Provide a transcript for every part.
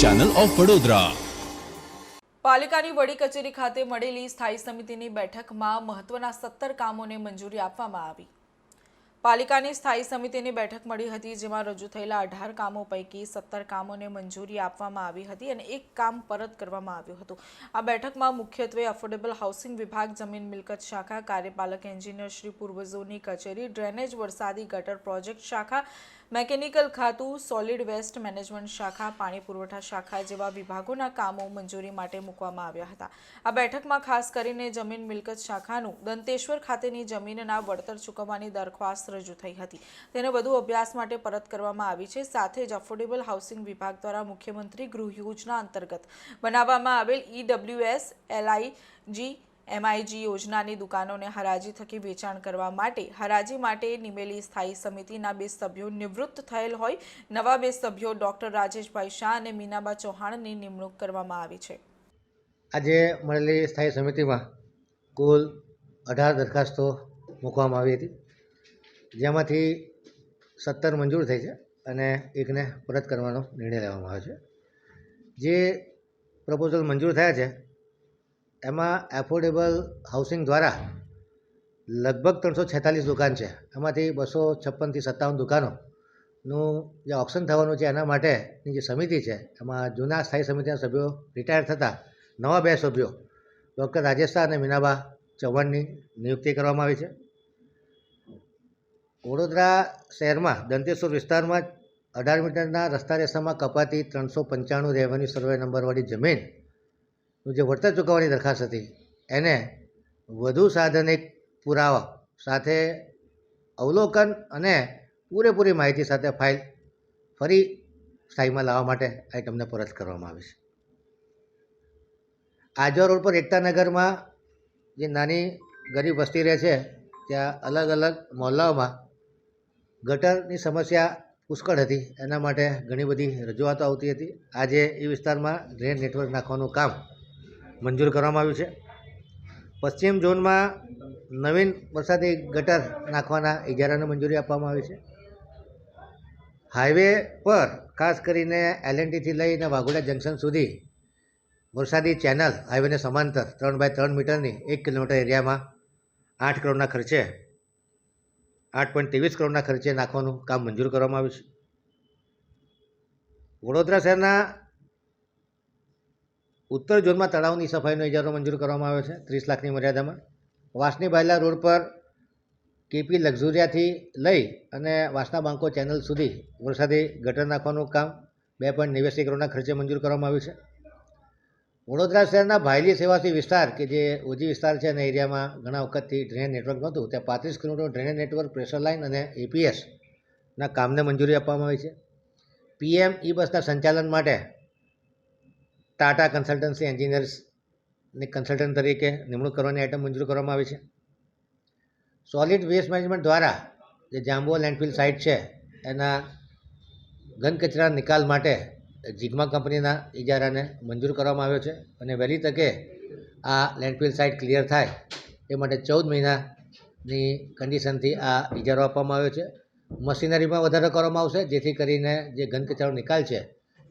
Channel of Vadodara પાલિકાની વડી કચેરી ખાતે મળેલી સ્થાયી સમિતિની બેઠકમાં મહત્વના સત્તર કામોને મંજૂરી આપવામાં આવી. પાલિકાની સ્થાયી સમિતિની બેઠક મળી હતી, જેમાં રજૂ થયેલા અઢાર કામો પૈકી સત્તર કામોને મંજૂરી આપવામાં આવી હતી અને એક કામ પરત કરવામાં આવ્યું હતું. આ બેઠકમાં મુખ્યત્વે અફોર્ડેબલ હાઉસિંગ વિભાગ, જમીન મિલકત શાખા, કાર્યપાલક એન્જિનિયર શ્રી પૂર્વજોની કચેરી, ડ્રેનેજ વરસાદી ગટર પ્રોજેક્ટ શાખા મેકેનિકલ ખાતું સોલિડ વેસ્ટ મેનેજમેન્ટ શાખા, પાણી પુરવઠા શાખા જેવા વિભાગોના કામો મંજૂરી માટે મૂકવામાં આવ્યા હતા. આ બેઠકમાં ખાસ કરીને જમીન મિલકત શાખાનું દંતેશ્વર ખાતેની જમીનના વળતર ચૂકવવાની દરખાસ્ત રજૂ થઈ હતી. તેને વધુ અભ્યાસ માટે પરત કરવામાં આવી છે. સાથે જ અફોર્ડેબલ હાઉસિંગ વિભાગ દ્વારા મુખ્યમંત્રી ગૃહ યોજના અંતર્ગત બનાવવામાં આવેલ ઈડબ્લ્યુએસ એલઆઈજી એમઆઈજી યોજનાની દુકાનોને હરાજી થકી વેચાણ કરવા માટે હરાજી માટે નિમેલી સ્થાયી સમિતિના બે સભ્યો નિવૃત્ત થયેલ હોય, નવા બે સભ્યો ડોક્ટર રાજેશભાઈ શાહ અને મીનાબા ચૌહાણની નિમણૂક કરવામાં આવી છે. આજે મળેલી સ્થાયી સમિતિમાં કુલ અઢાર દરખાસ્તો મૂકવામાં આવી હતી, જેમાંથી સત્તર મંજૂર થઈ છે અને એકને પરત કરવાનો નિર્ણય લેવામાં આવ્યો છે. જે પ્રપોઝલ મંજૂર થયા છે એમાં એફોર્ડેબલ હાઉસિંગ દ્વારા લગભગ ત્રણસો છેતાલીસ દુકાન છે. એમાંથી બસો છપ્પનથી સત્તાવન દુકાનોનું જે ઓપ્શન થવાનું છે એના માટેની જે સમિતિ છે, એમાં જૂના સ્થાયી સમિતિના સભ્યો રિટાયર થતાં નવા બે સભ્યો, ડૉક્ટર રાજેશ અને મીનાબા ચૌહાણની નિયુક્તિ કરવામાં આવી છે. વડોદરા શહેરમાં દંતેશ્વર વિસ્તારમાં અઢાર મીટરના રસ્તા રેસામાં કપાતી ત્રણસો પંચાણું રેવન્યુ સર્વે નંબરવાળી જમીનનું જે વળતર ચૂકવવાની દરખાસ્ત હતી, એને વધુ સાધનિક પુરાવા સાથે અવલોકન અને પૂરેપૂરી માહિતી સાથે ફાઇલ ફરી સ્થાયીમાં લાવવા માટે આઇટમને પરત કરવામાં આવી છે. આજવા રોડ પર એકતા નગરમાં જે નાની ગરીબ વસ્તી રહે છે, ત્યાં અલગ અલગ મહોલ્લાઓમાં ગટરની સમસ્યા પુષ્કળ હતી, એના માટે ઘણી બધી રજૂઆતો આવતી હતી. આજે એ વિસ્તારમાં ડ્રેન નેટવર્ક નાખવાનું કામ મંજૂર કરવામાં આવ્યું છે. પશ્ચિમ ઝોનમાં નવીન વરસાદી ગટર નાખવાના ઇજારાને મંજૂરી આપવામાં આવી છે. હાઈવે પર ખાસ કરીને એલએનટીથી લઈને વાઘોડા જંકશન સુધી વરસાદી ચેનલ હાઈવેને સમાંતર ત્રણ બાય ત્રણ મીટરની એક કિલોમીટર એરિયામાં આઠ કરોડના ખર્ચે, આઠ પોઈન્ટ ત્રેવીસ કરોડના ખર્ચે નાખવાનું કામ મંજૂર કરવામાં આવ્યું છે. વડોદરા શહેરના ઉત્તર ઝોનમાં તળાવની સફાઈનો ઇજારો મંજૂર કરવામાં આવ્યો છે, ત્રીસ લાખની મર્યાદામાં. વાસની બાયલા રોડ પર કેપી લક્ઝુરિયાથી લઈ અને વાસના બાંકો ચેનલ સુધી વરસાદી ગટર નાખવાનું કામ બે પોઈન્ટ નેવ્યાસી કરોડના ખર્ચે મંજૂર કરવામાં આવ્યું છે. વડોદરા શહેરના ભાયલી સેવાસી વિસ્તાર કે જે ઓજી વિસ્તાર છે અને એરિયામાં ઘણા વખતથી ડ્રેનેજ નેટવર્ક નહોતું, ત્યાં પાંત્રીસ kilometre drainage network, pressure line અને એપીએસના કામને મંજૂરી આપવામાં આવી છે. પીએમ ઈ બસના સંચાલન માટે ટાટા કન્સલ્ટન્સી એન્જિનિયર્સની કન્સલ્ટન્ટ તરીકે નિમણૂક કરવાની આઇટમ મંજૂર કરવામાં આવી છે. સોલિડ વેસ્ટ મેનેજમેન્ટ દ્વારા જે જાંબુઆ લેન્ડફિલ સાઇટ છે, એના ઘન કચરા નિકાલ માટે જીગમા કંપનીના ઇજારાને મંજૂર કરવામાં આવ્યો છે અને વહેલી તકે આ લેન્ડફિલ સાઇટ ક્લિયર થાય એ માટે ચૌદ મહિનાની કન્ડિશનથી આ ઇજારો આપવામાં આવ્યો છે. મશીનરીમાં વધારો કરવામાં આવશે, જેથી કરીને જે ઘન કચરાનો નિકાલ છે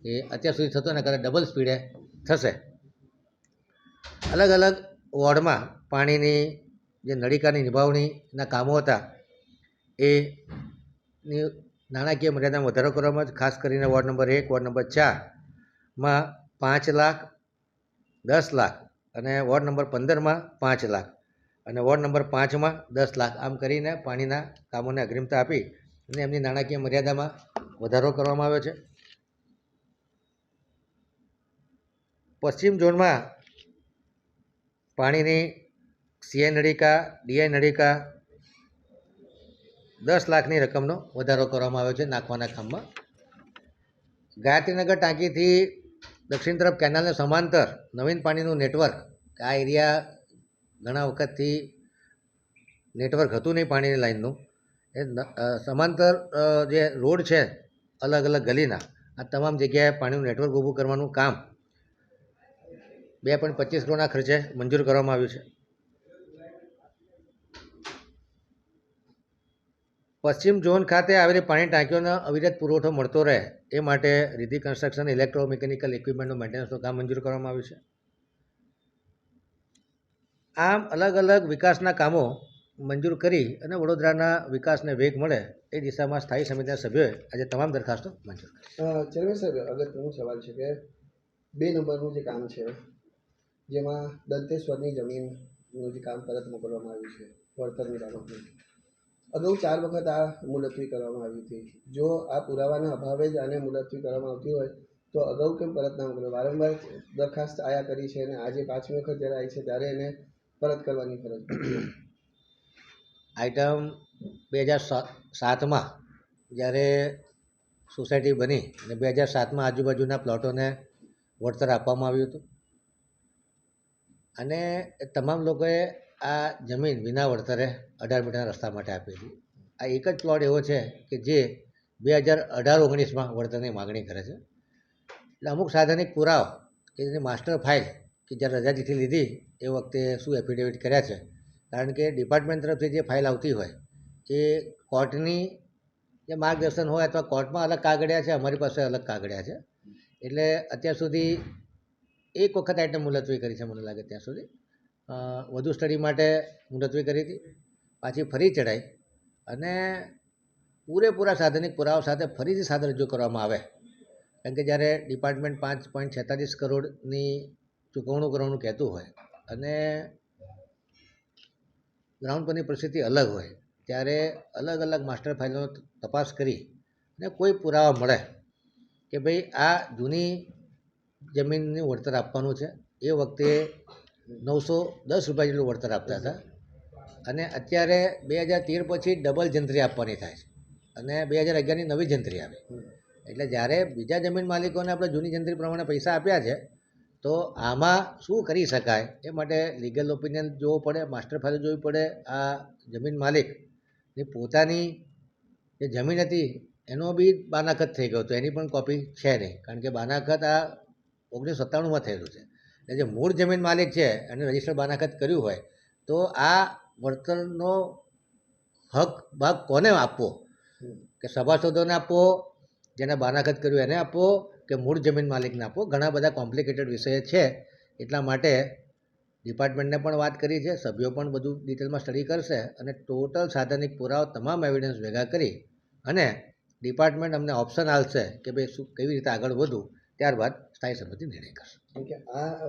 એ અત્યાર સુધી થતો ને કદાચ ડબલ સ્પીડે થશે. અલગ અલગ વોર્ડમાં પાણીની જે નળિકાની નિભાવણીના કામો હતા એની નાણાકીય મર્યાદામાં વધારો કરવામાં ખાસ કરીને વોર્ડ નંબર એક, વોર્ડ નંબર ચારમાં પાંચ લાખ, દસ લાખ અને વોર્ડ નંબર પંદરમાં પાંચ લાખ અને વોર્ડ નંબર પાંચમાં દસ લાખ. આમ કરીને પાણીના કામોને અગ્રિમતા આપી અને એમની નાણાકીય મર્યાદામાં વધારો કરવામાં આવ્યો છે. પશ્ચિમ ઝોનમાં પાણીની સીઆઈ નળિકા ડીઆઈ નળિકા દસ લાખની રકમનો વધારો કરવામાં આવ્યો છે નાખવાના કામમાં ગાયત્રીનગર ટાંકીથી દક્ષિણ તરફ કેનાલને સમાંતર નવીન પાણીનું નેટવર્ક. આ એરિયા ઘણા વખતથી નેટવર્ક હતું નહીં પાણીની લાઈનનું એ સમાંતર જે રોડ છે અલગ અલગ ગલીના, આ તમામ જગ્યાએ પાણીનું નેટવર્ક ઊભું કરવાનું કામ બે પોઈન્ટ પચીસ કરોડના ખર્ચે મંજૂર કરવામાં આવ્યું છે. પશ્ચિમ ઝોન ખાતે આવેલી પાણી ટાંકીઓનો અવિરત પુરવઠો મળતો રહે એ માટે રિધિ કન્સ્ટ્રક્શન, ઇલેક્ટ્રોમિકેનિકલ ઇક્વિપમેન્ટનું મેન્ટેનન્સનું કામ મંજૂર કરવામાં આવ્યું છે. આમ અલગ અલગ વિકાસના કામો મંજૂર કરી અને વડોદરાના વિકાસને વેગ મળે એ દિશામાં સ્થાયી સમિતિના સભ્યોએ આજે તમામ દરખાસ્તો મંજૂર કરી ચેરમેન સાહેબ, અગત્યનો સવાલ છે કે બે નંબરનું જે કામ છે જેમાં દંતેશ્વરની જમીનનું જે કામ પરત મોકલવામાં આવ્યું છે વળતરની બાબતનું અગાઉ ચાર વખત આ મુલતવી કરવામાં આવી હતી. જો આ પુરાવાના અભાવે જ આને મુલતવી કરવામાં આવતી હોય, તો અગાઉ કેમ પરત ના મોકલ્યો વારંવાર દરખાસ્ત આયા કરી છે અને આજે પાંચમી વખત જ્યારે આવી છે, ત્યારે એને પરત કરવાની ફરજ આઈટમ બે હજાર સાતમાં જ્યારે સોસાયટી બની અને બે હજાર સાતમાં આજુબાજુના પ્લોટોને વળતર આપવામાં આવ્યું હતું અને તમામ લોકોએ આ જમીન વિના વળતરે અઢાર મીટરના રસ્તા માટે આપી હતી. આ એક જ પ્લોટ એવો છે કે જે બે હજાર અઢાર ઓગણીસમાં વળતરની માગણી કરે છે. એટલે અમુક સાધનિક પુરાવ કે જેની માસ્ટર ફાઇલ કે જ્યારે રજાજીથી લીધી એ વખતે શું એફિડેવિટ કર્યા છે. કારણ કે ડિપાર્ટમેન્ટ તરફથી જે ફાઇલ આવતી હોય એ કોર્ટની જે માર્ગદર્શન હોય અથવા કોર્ટમાં અલગ કાગળિયા છે, અમારી પાસે અલગ કાગળિયા છે. એટલે અત્યાર સુધી એક વખત આઈટમ મુલતવી કરી છે મને લાગે ત્યાં સુધી. વધુ સ્ટડી માટે મુલતવી કરી હતી, પાછી ફરી ચડાઈ અને પૂરેપૂરા સાધનિક પુરાવા સાથે ફરીથી સાદર રજૂ કરવામાં આવે. કારણ કે જ્યારે ડિપાર્ટમેન્ટ પાંચ પોઈન્ટ છેતાલીસ કરોડની ચૂકવણું કરવાનું કહેતું હોય અને ગ્રાઉન્ડ પરની પરિસ્થિતિ અલગ હોય, ત્યારે અલગ અલગ માસ્ટર ફાઇલનો તપાસ કરી અને કોઈ પુરાવા મળે કે ભાઈ આ જૂની જમીનનું વળતર આપવાનું છે. એ વખતે નવસો દસ રૂપિયા જેટલું વળતર આપતા હતા. અને અત્યારે બે હજાર તેર પછી ડબલ જંત્રી આપવાની થાય છે. અને બે હજાર અગિયારની નવી જંત્રી આવી. એટલે જ્યારે બીજા જમીન માલિકોને આપણે જૂની જંત્રી પ્રમાણે પૈસા આપ્યા છે, તો આમાં શું કરી શકાય એ માટે લીગલ ઓપિનિયન જોવો પડે માસ્ટર ફાઇલ જોવી પડે. આ જમીન માલિકની પોતાની જે જમીન હતી, એનો બી બાનાખત થઈ ગયો હતો. એની પણ કોપી છે નહીં. કારણ કે બાનાખત આ ઓગણીસો સત્તાણુંમાં થયેલું છે. એટલે જે મૂળ જમીન માલિક છે, એને રજિસ્ટર બાનાખત કર્યું હોય, તો આ વળતરનો હક ભાગ કોને આપવો? કે સભાસદોને આપવો, જેને બાનાખત કર્યું એને આપવો, કે મૂળ જમીન માલિકને આપવો? ઘણા બધા કોમ્પ્લિકેટેડ વિષય છે. એટલા માટે ડિપાર્ટમેન્ટને પણ વાત કરી છે, સભ્યો પણ બધું ડિટેલમાં સ્ટડી કરશે, અને ટોટલ સાધનિક પુરાવો તમામ એવિડન્સ ભેગા કરી, અને ડિપાર્ટમેન્ટ અમને ઓપ્શન આપશે કે ભાઈ શું, કેવી રીતે આગળ વધવું. ત્યારબાદ સ્થાયી સમિતિ નિર્ણય કરશે કેમ કે આ